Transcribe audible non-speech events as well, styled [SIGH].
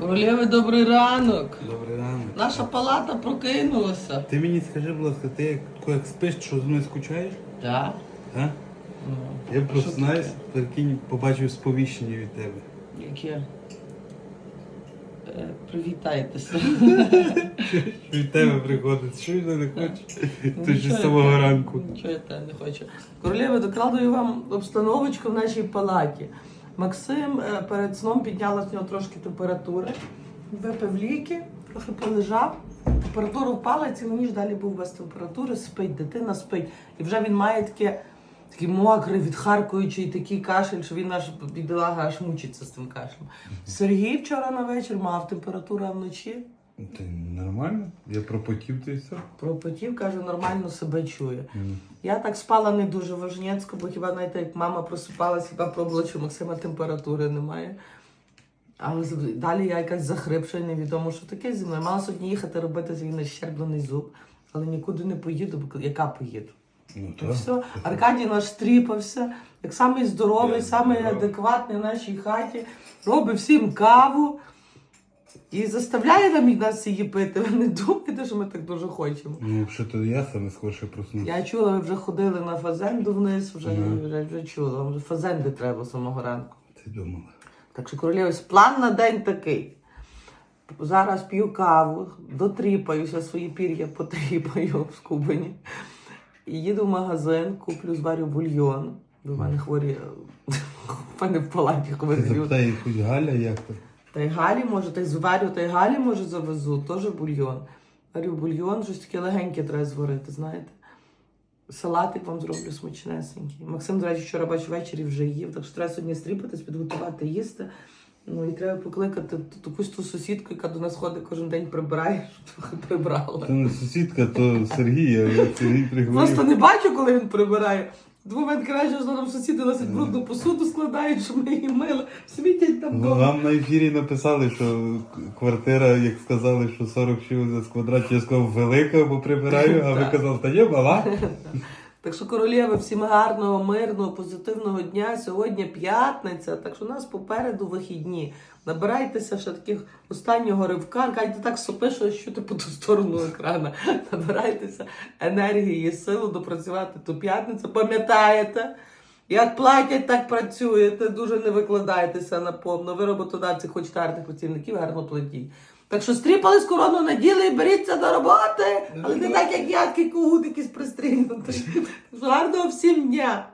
Королєви, добрий ранок. Добрий ранок. Наша палата прокинулася. Ти мені скажи, будь ласка, ти як, як спиш, що з мною скучаєш? Так. А? Ну, Я просинаюсь, прикинь, побачив сповіщення від тебе. яке? Е, Привітайтеся. Що від тебе приходить? Що він не хоче? Ти ж з самого ранку. Нічого я те не хочу. Королєви, докладую вам обстановочку в нашій палаті. Максим е, перед сном підняла з нього трошки температури, випив ліки, трохи полежав. Температура впала, цілу ніч далі був без температури, спить, дитина спить. І вже він має таке, такий мокрий, відхаркуючий такий кашель, що він аж бідолага аж мучиться з тим кашлем. Сергій вчора на вечір мав температуру вночі. Ти нормально? Я пропотів ти все. Пропотів, каже, нормально себе чує. М. Я так спала не дуже важнєцько, бо хіба знаєте, як мама просипалась, хіба пробувала, що Максима температури немає. Але далі я якась захрипша, і невідомо, що таке зі мною. Мала сьогодні їхати робити свій нещерблений зуб, але нікуди не поїду, бо яка поїду. Ну так. все, Аркадій наш тріпався, як самий здоровий, самий адекватний в нашій хаті, робить всім каву і заставляє нам нас її пити. Ви не думаєте, що ми так дуже хочемо. Ну, що то я саме скорше проснувся. Я чула, ви вже ходили на фазенду вниз, вже, Мгм. вже, вже чула. Вам вже фазенди треба з самого ранку. Ти думала. Так що, королєвсь, план на день такий. Зараз п'ю каву, дотріпаюся, свої пір'я потріпаю в скубані. І їду в магазин, куплю, зварю бульйон. В мене хворі [LAUGHS] в мене в палаті Ти хворі. запитай хоч Галя, як то? Та й Галі може, та й зварю, та й Галі може завезу, теж бульйон. Варю бульйон, щось таке легеньке треба зварити, знаєте. Салатик вам зроблю смачнесенький. Максим, до речі, вчора бачу ввечері вже їв, так що треба сьогодні стріпатись, підготувати їсти. Ну і треба покликати якусь ту сусідку, яка до нас ходить кожен день прибирає, [LAUGHS] щоб трохи прибрала. Це не сусідка, то Сергій, а Сергій приговорив. Просто не бачу, коли він прибирає. Думаю, краще, що нам сусіди носять брудну посуду складають, щоб ми її мили. Світять там Ну, дома. Вам на ефірі написали, що квартира, як сказали, що 46 квадратів, я сказав велика, бо прибираю, а ви казали, та є мала. [LAUGHS] Так що, королєви, всім гарного, мирного, позитивного дня. Сьогодні п'ятниця, так що у нас попереду вихідні. Набирайтеся ще таких останнього ривка. Кайте так сопи, що чути по ту сторону екрана. [LAUGHS] Набирайтеся енергії, силу допрацювати ту п'ятницю. Пам'ятаєте? Як платять, так працюєте. Дуже не викладайтеся на повну. Ви роботодавці хочете гарних працівників, гарно платіть. Так що стріпались корону наділи беріться до роботи, але не так, як я, такий когут якийсь пристрігнутий. [LAUGHS] Гарного всім дня!